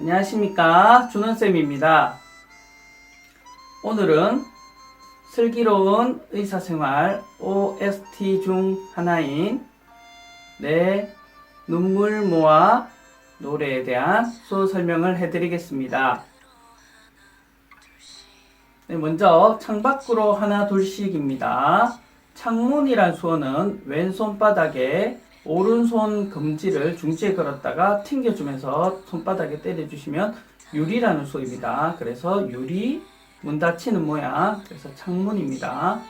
안녕하십니까 준원쌤입니다. 오늘은 슬기로운 의사생활 OST 중 하나인 내 눈물 모아 노래에 대한 수어 설명을 해드리겠습니다. 네, 먼저 창밖으로 하나 둘씩입니다. 창문이란 수어는 왼손바닥에 오른손 검지를 중지에 걸었다가 튕겨주면서 손바닥에 때려주시면 유리라는 수어입니다. 그래서 유리, 문 닫히는 모양, 그래서 창문입니다.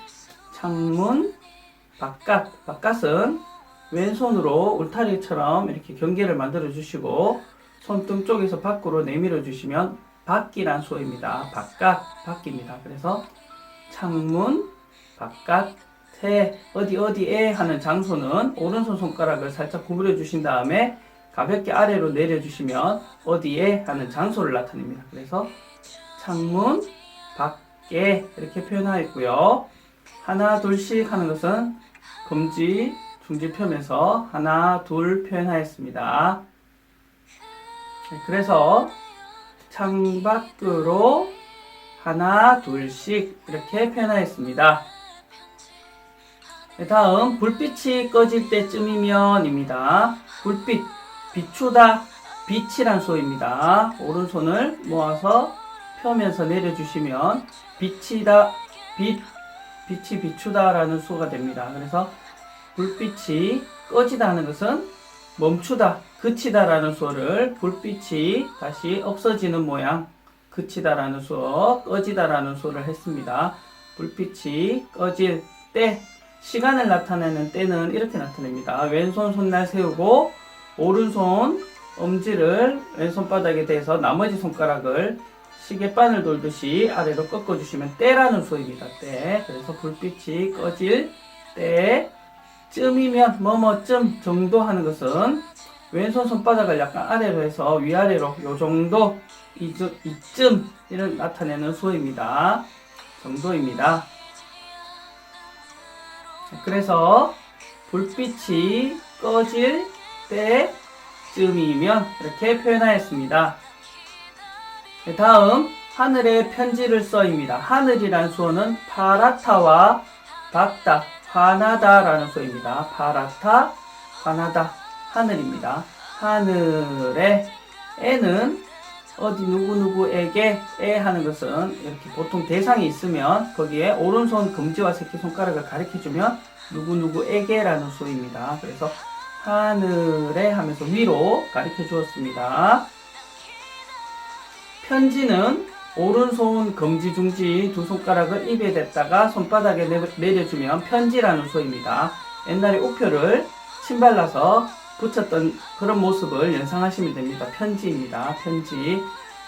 창문, 바깥, 바깥은 왼손으로 울타리처럼 이렇게 경계를 만들어 주시고 손등 쪽에서 밖으로 내밀어 주시면 밖이란 수어입니다. 바깥, 밖입니다. 그래서 창문, 바깥, 새, 어디 어디에 하는 장소는 오른손 손가락을 살짝 구부려 주신 다음에 가볍게 아래로 내려 주시면 어디에 하는 장소를 나타냅니다. 그래서 창문, 밖에 이렇게 표현하였고요. 하나, 둘씩 하는 것은 검지, 중지 펴면서 하나, 둘 표현하였습니다. 네, 그래서 창밖으로 하나, 둘씩 이렇게 표현하였습니다. 네, 다음 불빛이 꺼질 때쯤이면입니다. 불빛 비추다 빛이란 소입니다. 오른손을 모아서 펴면서 내려주시면 빛이다 빛 빛이 비추다라는 수가 됩니다. 그래서 불빛이 꺼지다 하는 것은 멈추다 그치다라는 수어를 불빛이 다시 없어지는 모양 그치다라는 수어 꺼지다라는 수어를 했습니다. 불빛이 꺼질 때 시간을 나타내는 때는 이렇게 나타냅니다. 왼손 손날 세우고 오른손 엄지를 왼손바닥에 대서 나머지 손가락을 시계바늘 돌듯이 아래로 꺾어주시면 때라는 소입니다. 때. 그래서 불빛이 꺼질 때쯤이면 뭐뭐쯤 정도 하는 것은 왼손 손바닥을 약간 아래로 해서 위아래로 요 정도 이쯤, 이를 나타내는 수입니다. 정도입니다. 그래서 불빛이 꺼질 때쯤이면 이렇게 표현하였습니다. 네, 다음 하늘에 편지를 써입니다. 하늘이란 수어는 파라타와 박다, 화나다라는 수어입니다. 파라타, 화나다, 하늘입니다. 하늘에 에는 어디 누구누구에게 에 하는 것은 이렇게 보통 대상이 있으면 거기에 오른손 검지와 새끼손가락을 가리켜주면 누구누구에게 라는 수입니다. 그래서 하늘에 하면서 위로 가리켜 주었습니다. 편지는 오른손 검지 중지 두 손가락을 입에 댔다가 손바닥에 내- 내려주면 편지라는 수입니다. 옛날에 우표를 침 발라서 붙였던 그런 모습을 연상하시면 됩니다. 편지입니다. 편지.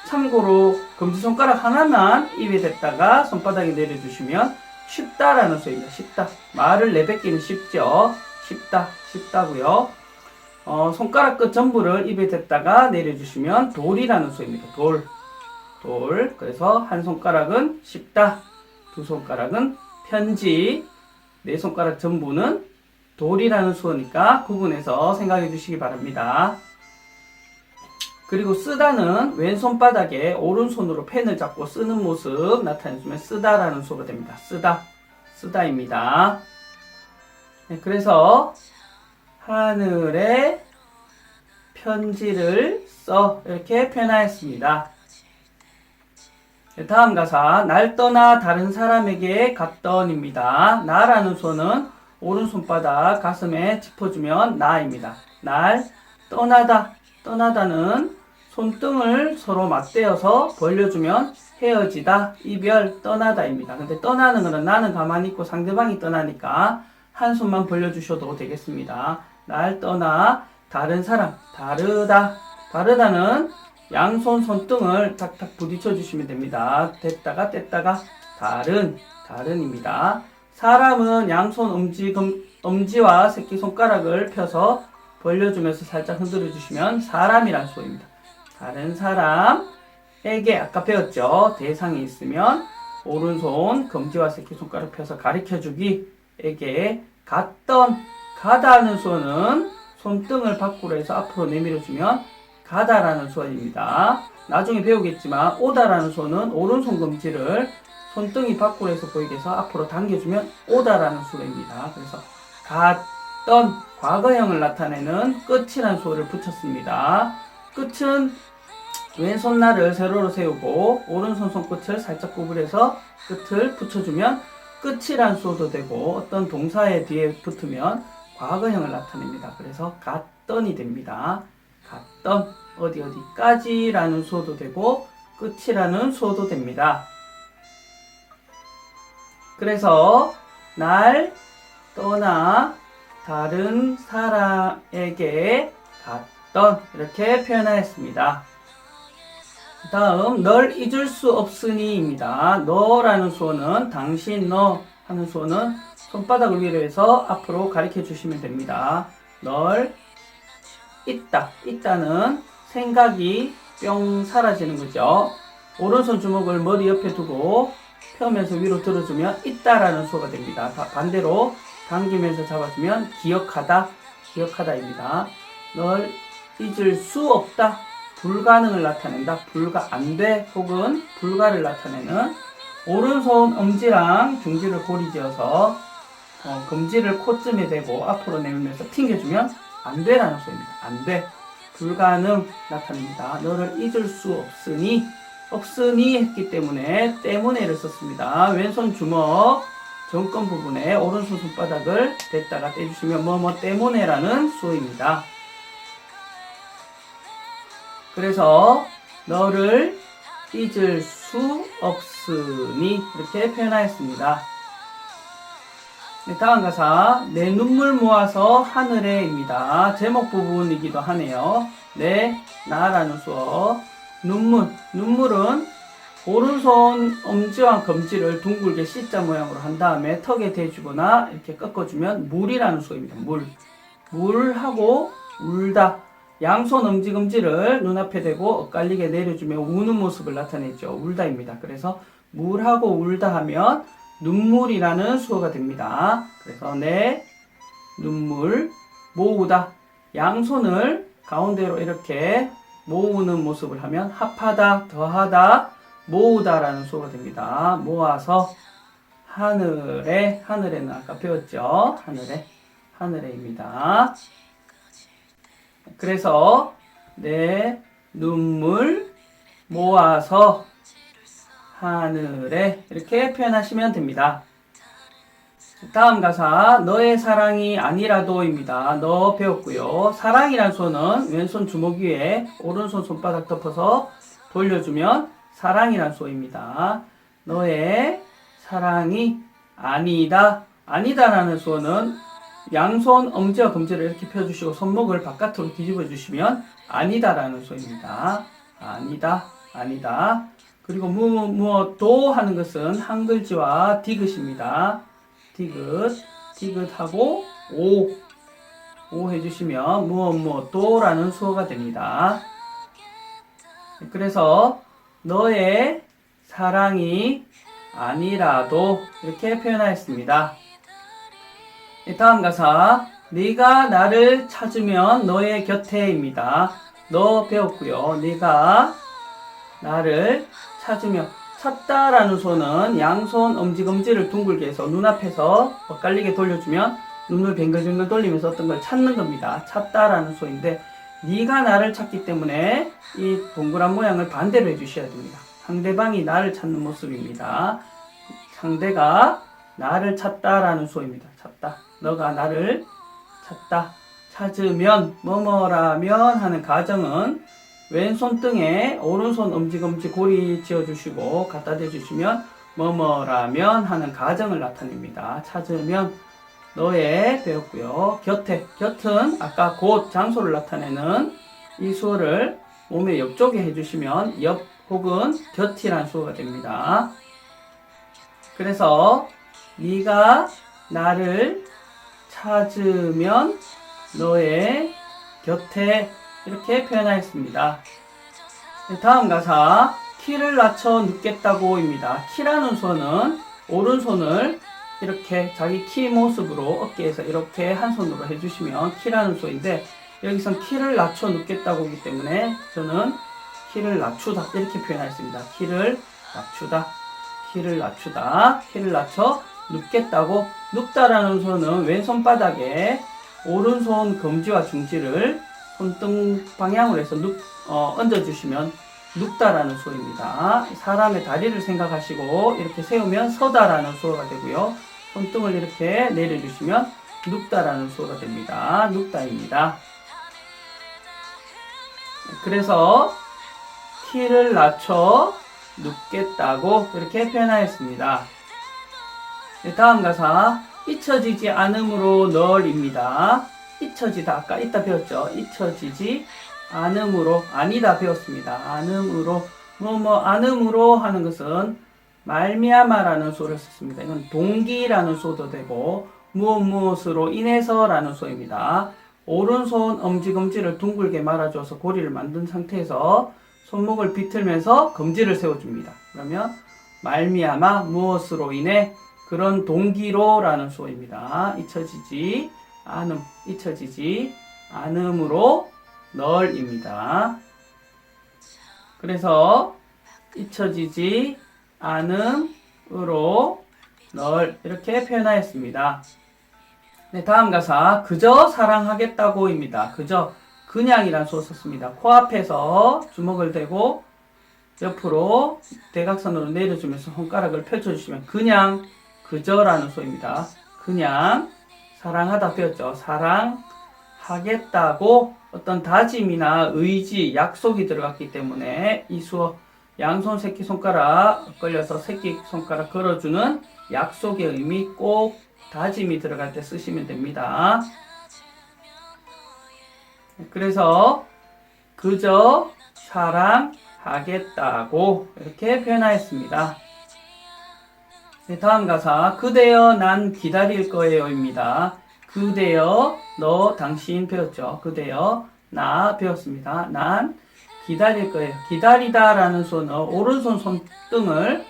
참고로 검지손가락 하나만 입에 댔다가 손바닥에 내려주시면 쉽다라는 소리입니다. 쉽다. 말을 내뱉기는 쉽죠. 쉽다. 쉽다고요. 어, 손가락 끝 전부를 입에 댔다가 내려주시면 돌이라는 소리입니다. 돌. 돌. 그래서 한 손가락은 쉽다. 두 손가락은 편지. 네 손가락 전부는 돌이라는 수어니까 구분해서 생각해 주시기 바랍니다. 그리고 쓰다는 왼손바닥에 오른손으로 펜을 잡고 쓰는 모습 나타내주면 쓰다라는 수어가 됩니다. 쓰다, 쓰다입니다. 네, 그래서 하늘에 편지를 써 이렇게 표현하였습니다. 네, 다음 가사 날 떠나 다른 사람에게 갔던입니다. 나라는 수어는 오른손바닥 가슴에 짚어주면 나입니다. 날 떠나다 떠나다는 손등을 서로 맞대어서 벌려주면 헤어지다 이별 떠나다입니다. 근데 떠나는 거는 나는 가만히 있고 상대방이 떠나니까 한 손만 벌려주셔도 되겠습니다. 날 떠나 다른 사람 다르다 다르다는 양손 손등을 탁탁 부딪혀 주시면 됩니다. 됐다가 뗐다가 다른 다른입니다. 사람은 양손 엄지, 검, 엄지와 새끼손가락을 펴서 벌려주면서 살짝 흔들어 주시면 사람이란 수어입니다. 다른 사람에게 아까 배웠죠. 대상이 있으면 오른손 검지와 새끼손가락 펴서 가르쳐 주기에게 갔던 가다는 수어는 손등을 밖으로 해서 앞으로 내밀어 주면 가다라는 수어입니다. 나중에 배우겠지만 오다라는 수어는 오른손 검지를 손등이 밖으로 해서 보이게 해서 앞으로 당겨주면 오다라는 수어입니다. 그래서 갔던 과거형을 나타내는 끝이라는 수어를 붙였습니다. 끝은 왼손 날을 세로로 세우고 오른손 손끝을 살짝 구부려서 끝을 붙여주면 끝이란 수어도 되고 어떤 동사의 뒤에 붙으면 과거형을 나타냅니다. 그래서 갔던이 됩니다. 갔던 어디 어디까지라는 수어도 되고 끝이라는 수어도 됩니다. 그래서 날 떠나 다른 사람에게 갔던 이렇게 표현하였습니다. 다음 널 잊을 수 없으니입니다. 너라는 수어는 당신 너 하는 수어는 손바닥을 위로 해서 앞으로 가리켜 주시면 됩니다. 널 있다. 있다는 생각이 뿅 사라지는 거죠. 오른손 주먹을 머리 옆에 두고 펴면서 위로 들어주면 있다라는 수어가 됩니다. 바- 반대로 당기면서 잡아주면 기억하다, 기억하다입니다. 널 잊을 수 없다, 불가능을 나타낸다, 불가 안 돼, 혹은 불가를 나타내는 오른손 엄지랑 중지를 고리지어서 어, 검지를 코쯤에 대고 앞으로 내밀면서 튕겨주면 안 돼라는 소리입니다. 안 돼. 불가능 나타냅니다. 너를 잊을 수 없으니 없으니 했기 때문에 때문에를 썼습니다. 왼손 주먹 정권 부분에 오른손 손바닥을 댔다가 떼주시면 뭐뭐 때문에라는 수어입니다. 그래서 너를 잊을 수 없으니 이렇게 표현하였습니다. 네, 다음 가사 내 눈물 모아서 하늘에입니다. 제목 부분이기도 하네요. 내 나라는 수어 눈물 눈물은 오른손 엄지와 검지를 둥글게 C자 모양으로 한 다음에 턱에 대주거나 이렇게 꺾어주면 물이라는 수어입니다. 물 물하고 울다 양손 엄지 검지를 눈앞에 대고 엇갈리게 내려주며 우는 모습을 나타내죠. 울다입니다. 그래서 물하고 울다 하면 눈물이라는 수어가 됩니다. 그래서 내 눈물 모으다 양손을 가운데로 이렇게 모으는 모습을 하면 합하다 더하다 모으다라는 수어가 됩니다. 모아서 하늘에 하늘에는 아까 배웠죠. 하늘에 하늘에입니다. 그래서 내 눈물 모아서 하늘에 이렇게 표현하시면 됩니다. 다음 가사 너의 사랑이 아니라도입니다. 너 배웠고요. 사랑이란 수어는 왼손 주먹 위에 오른손 손바닥 덮어서 돌려주면 사랑이란 수어입니다. 너의 사랑이 아니다. 아니다라는 수어는 양손 엄지와 검지를 이렇게 펴주시고 손목을 바깥으로 뒤집어 주시면 아니다라는 수어입니다. 아니다, 아니다. 그리고 무엇 무엇도 하는 것은 한글지와 디귿입니다. 디귿, 디귿하고 오, 오 해주시면 무엇 무엇도라는 수어가 됩니다. 그래서 너의 사랑이 아니라도 이렇게 표현하였습니다. 네, 다음 가사 네가 나를 찾으면 너의 곁에입니다. 너 배웠고요. 네가 나를 찾으면 찾다라는 소는 양손 엄지검지를 둥글게 해서 눈앞에서 엇갈리게 돌려주면 눈을 뱅글뱅글 돌리면서 어떤 걸 찾는 겁니다. 찾다라는 소인데 네가 나를 찾기 때문에 이 동그란 모양을 반대로 해주셔야 됩니다. 상대방이 나를 찾는 모습입니다. 상대가 나를 찾다라는 소입니다. 찾다. 너가 나를 찾다. 찾으면 뭐뭐라면 하는 가정은 왼손 등에 오른손 엄지검지 고리 지어주시고 갖다 대주시면 뭐뭐라면 하는 가정을 나타냅니다. 찾으면 너의 배웠고요. 곁에 곁은 아까 곳 장소를 나타내는 이 수어를 몸의 옆쪽에 해주시면 옆 혹은 곁이란 수어가 됩니다. 그래서 네가 나를 찾으면 너의 곁에 이렇게 표현하였습니다. 네, 다음 가사 키를 낮춰 눕겠다고입니다. 키라는 수어는 오른손을 이렇게 자기 키 모습으로 어깨에서 이렇게 한 손으로 해주시면 키라는 수어인데 여기선 키를 낮춰 눕겠다고이기 때문에 저는 키를 낮추다 이렇게 표현했습니다. 키를 낮추다, 키를 낮추다, 키를 낮춰 눕겠다고 눕다라는 소는 왼손바닥에 오른손 검지와 중지를 손등 방향으로 해서 눕, 어, 얹어주시면 눕다라는 수어입니다. 사람의 다리를 생각하시고 이렇게 세우면 서다라는 수어가 되고요. 손등을 이렇게 내려주시면 눕다라는 수어가 됩니다. 눕다입니다. 그래서 키를 낮춰 눕겠다고 이렇게 표현하였습니다. 네, 다음 가사 잊혀지지 않음으로 널입니다. 잊혀지다 아까 이따 배웠죠. 잊혀지지 않음으로 아니다 배웠습니다. 않음으로 뭐뭐 않음으로 하는 것은 말미암아라는 소를 썼습니다. 이건 동기라는 소도 되고 무엇 무엇으로 인해서라는 소입니다. 오른손 엄지검지를 둥글게 말아줘서 고리를 만든 상태에서 손목을 비틀면서 검지를 세워줍니다. 그러면 말미암아 무엇으로 인해 그런 동기로라는 수어입니다. 잊혀지지 않음, 잊혀지지 않음으로 널입니다. 그래서 잊혀지지 않음으로 널 이렇게 표현하였습니다. 네, 다음 가사 그저 사랑하겠다고입니다. 그저 그냥이란 수어 썼습니다. 코앞에서 주먹을 대고 옆으로 대각선으로 내려주면서 손가락을 펼쳐주시면 그냥 그저라는 수어입니다. 그냥 사랑하다 배웠죠. 사랑하겠다고 어떤 다짐이나 의지, 약속이 들어갔기 때문에 이 수어 양손 새끼 손가락 걸려서 새끼 손가락 걸어주는 약속의 의미 꼭 다짐이 들어갈 때 쓰시면 됩니다. 그래서 그저 사랑하겠다고 이렇게 표현하였습니다. 네, 다음 가사 그대여 난 기다릴 거예요입니다. 그대여 너 당신 배웠죠. 그대여 나 배웠습니다. 난 기다릴 거예요. 기다리다라는 손은 오른손 손등을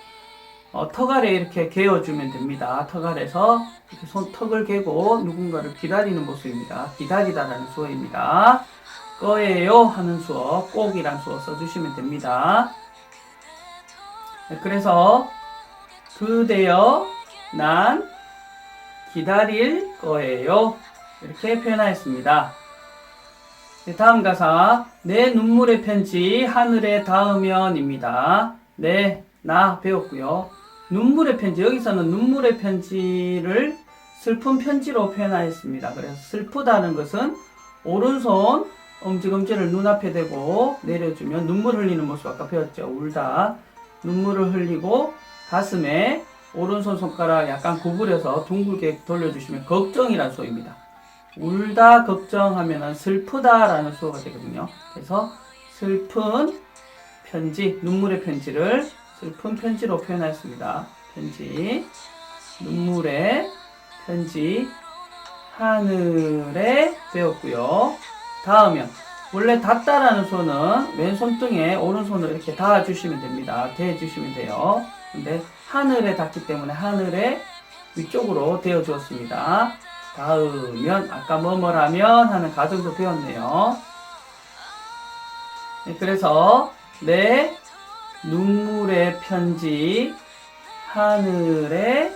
어, 턱 아래 이렇게 개어주면 됩니다. 턱 아래서 이렇게 손 턱을 개고 누군가를 기다리는 모습입니다. 기다리다라는 수어입니다. 거예요 하는 수어, 꼭이란 수어 써주시면 됩니다. 네, 그래서 그대여 난 기다릴 거예요. 이렇게 표현하였습니다. 네, 다음 가사 내 눈물의 편지 하늘에 닿으면입니다. 네, 나 배웠고요. 눈물의 편지 여기서는 눈물의 편지를 슬픈 편지로 표현하였습니다. 그래서 슬프다는 것은 오른손 엄지검지를 눈앞에 대고 내려주면 눈물 흘리는 모습 아까 배웠죠. 울다 눈물을 흘리고 가슴에 오른손 손가락 약간 구부려서 둥글게 돌려주시면 걱정이라는 소입니다. 울다 걱정하면 슬프다라는 수어가 되거든요. 그래서 슬픈 편지, 눈물의 편지를 슬픈 편지로 표현하였습니다. 편지, 눈물의 편지, 하늘에 배웠고요. 닿으면 원래 닿다라는 소는 왼손등에 오른손을 이렇게 닿아주시면 됩니다. 대주시면 돼요. 근데 하늘에 닿기 때문에 하늘에 위쪽으로 대어 주었습니다. 닿으면 아까 뭐뭐라면 하는 가정도 배웠네요. 네, 그래서 내 눈물의 편지 하늘에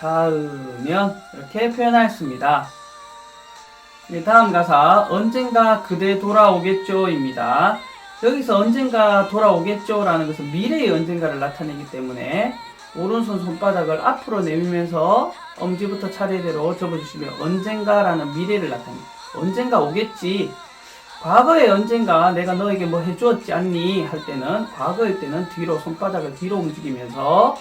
닿으면 이렇게 표현하였습니다. 네, 다음 가사 언젠가 그대 돌아오겠죠입니다. 여기서 언젠가 돌아오겠죠라는 것은 미래의 언젠가를 나타내기 때문에 오른손 손바닥을 앞으로 내밀면서 엄지부터 차례대로 접어주시면 언젠가라는 미래를 나타냅니다. 언젠가 오겠지. 과거에 언젠가 내가 너에게 뭐 해주었지 않니? 할 때는 과거일 때는 뒤로 손바닥을 뒤로 움직이면서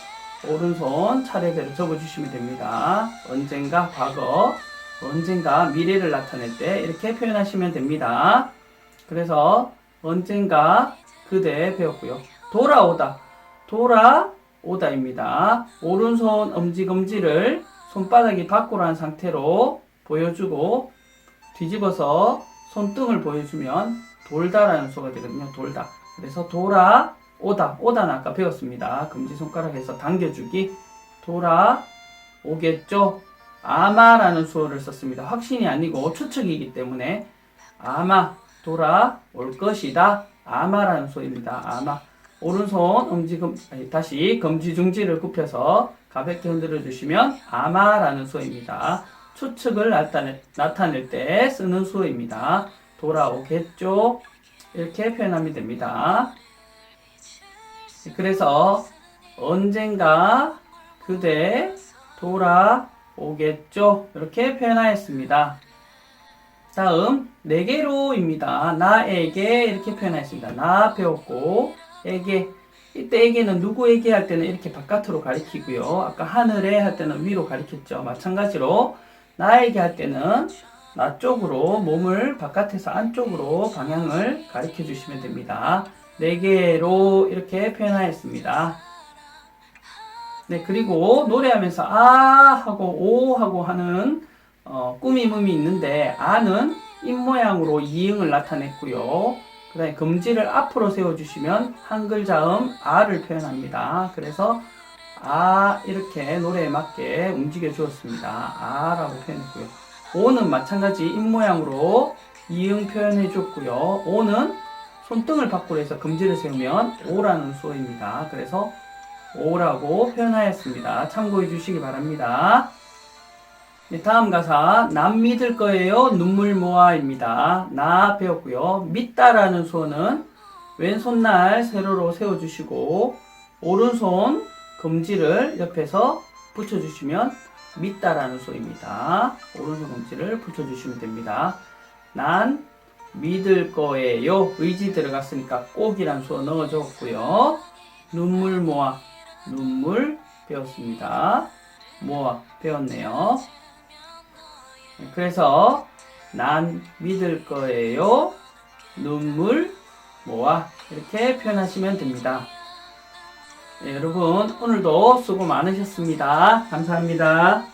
오른손 차례대로 접어주시면 됩니다. 언젠가 과거, 언젠가 미래를 나타낼 때 이렇게 표현하시면 됩니다. 그래서 언젠가 그대 배웠고요. 돌아오다, 돌아오다입니다. 오른손 엄지검지를 손바닥이 밖으로 한 상태로 보여주고 뒤집어서 손등을 보여주면 돌다라는 수가 되거든요. 돌다. 그래서 돌아오다. 오다는 아까 배웠습니다. 금지손가락에서 당겨주기. 돌아오겠죠. 아마라는 수어를 썼습니다. 확신이 아니고 추측이기 때문에 아마 돌아올 것이다 아마라는 소입니다. 아마. 오른손 엄지 금 아니, 다시 검지 중지를 굽혀서 가볍게 흔들어 주시면 아마라는 소입니다. 추측을 나타낼, 나타낼 때 쓰는 수어입니다. 돌아오겠죠? 이렇게 표현하면 됩니다. 그래서 언젠가 그대 돌아오겠죠? 이렇게 표현하였습니다. 다음 내게로입니다. 나에게 이렇게 표현하였습니다. 나 배웠고 에게 이때 에게는 누구에게 할 때는 이렇게 바깥으로 가리키고요. 아까 하늘에 할 때는 위로 가리켰죠. 마찬가지로 나에게 할 때는 나 쪽으로 몸을 바깥에서 안쪽으로 방향을 가리켜 주시면 됩니다. 내게로 이렇게 표현하였습니다. 네, 그리고 노래하면서 아 하고 오 하고 하는 어, 꾸밈음이 있는데 아는 입모양으로 이응을 나타냈고요. 그 다음에 금지를 앞으로 세워주시면 한글 자음 아를 표현합니다. 그래서 아 이렇게 노래에 맞게 움직여 주었습니다. 아라고 표현했고요. 오는 마찬가지 입모양으로 이응 표현해 줬고요. 오는 손등을 밖으로 해서 금지를 세우면 오라는 수어입니다. 그래서 오라고 표현하였습니다. 참고해 주시기 바랍니다. 네, 다음 가사 남 믿을 거예요 눈물 모아입니다. 나 배웠고요. 믿다라는 수어는 왼손날 세로로 세워주시고 오른손 검지를 옆에서 붙여주시면 믿다라는 수어입니다. 오른손 검지를 붙여주시면 됩니다. 난 믿을 거예요. 의지 들어갔으니까 꼭이란 수어 넣어줬고요. 눈물 모아 눈물 배웠습니다. 모아 배웠네요. 그래서 난 믿을 거예요. 눈물 모아 이렇게 표현하시면 됩니다. 네, 여러분 오늘도 수고 많으셨습니다. 감사합니다.